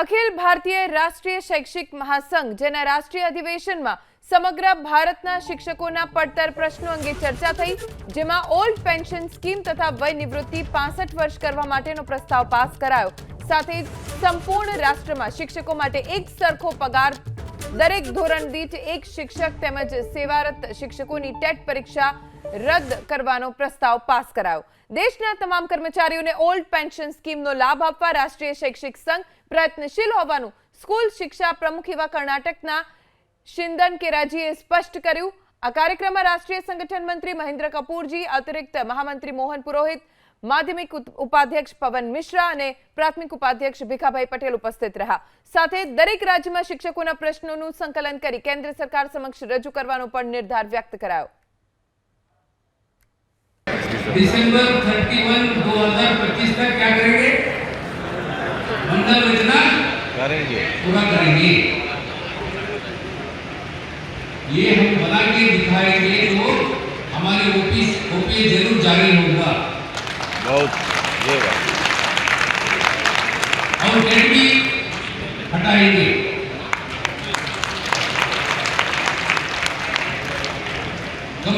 અખિલ ભારતીય રાષ્ટ્રીય શૈક્ષિક મહાસંઘ, જેના રાષ્ટ્રીય અધિવેશનમાં સમગ્ર ભારતના શિક્ષકોના પડતર પ્રશ્નો અંગે ચર્ચા થઈ, જેમાં ઓલ્ડ પેન્શન સ્કીમ તથા વય નિવૃત્તિ પાસઠ વર્ષ કરવા માટેનો પ્રસ્તાવ પાસ કરાયો. સાથે સંપૂર્ણ રાષ્ટ્રમાં શિક્ષકો માટે એક સરખો પગાર દરેક ધોરણ દીઠ એક શિક્ષક તેમજ સેવારત શિક્ષકોની ટેટ પરીક્ષા રદ કરવાનો પ્રસ્તાવ પાસ કરાયો. દેશના તમામ કર્મચારીઓને ઓલ્ડ પેન્શન સ્કીમનો લાભ આપવા રાષ્ટ્રીય શૈક્ષિક સંઘ પ્રયત્નશીલ હોવાનું સ્કૂલ શિક્ષા પ્રમુખ એવા કર્ણાટકના શિંદન કેરાજીએ સ્પષ્ટ કર્યું. આ કાર્યક્રમમાં રાષ્ટ્રીય સંગઠન મંત્રી મહેન્દ્ર કપૂરજી, અતિરિક્ત મહામંત્રી મોહન પુરોહિત માધ્યમિક ઉપ- ઉપાધ્યક્ષ પવન મિશ્રા અને પ્રાથમિક ઉપાધ્યક્ષ ભીખાભાઈ પટેલ ઉપસ્થિત રહ્યા સાથે દરેક રાજ્યમાં શિક્ષકોના પ્રશ્નોનું સંકલન કરી કેન્દ્ર સરકાર સમક્ષ રજૂ કરવાનો પણ નિર્ધાર વ્યક્ત કરાયો दिसंबर 31 2025 तक क्या करेंगे मंडल योजना करेंगे पूरा करेंगे ये हम बना के दिखाएंगे तो हमारे ऑफिस ओपीए जरूर जारी होगा बहुत ये बात और डेट भी हटाएंगे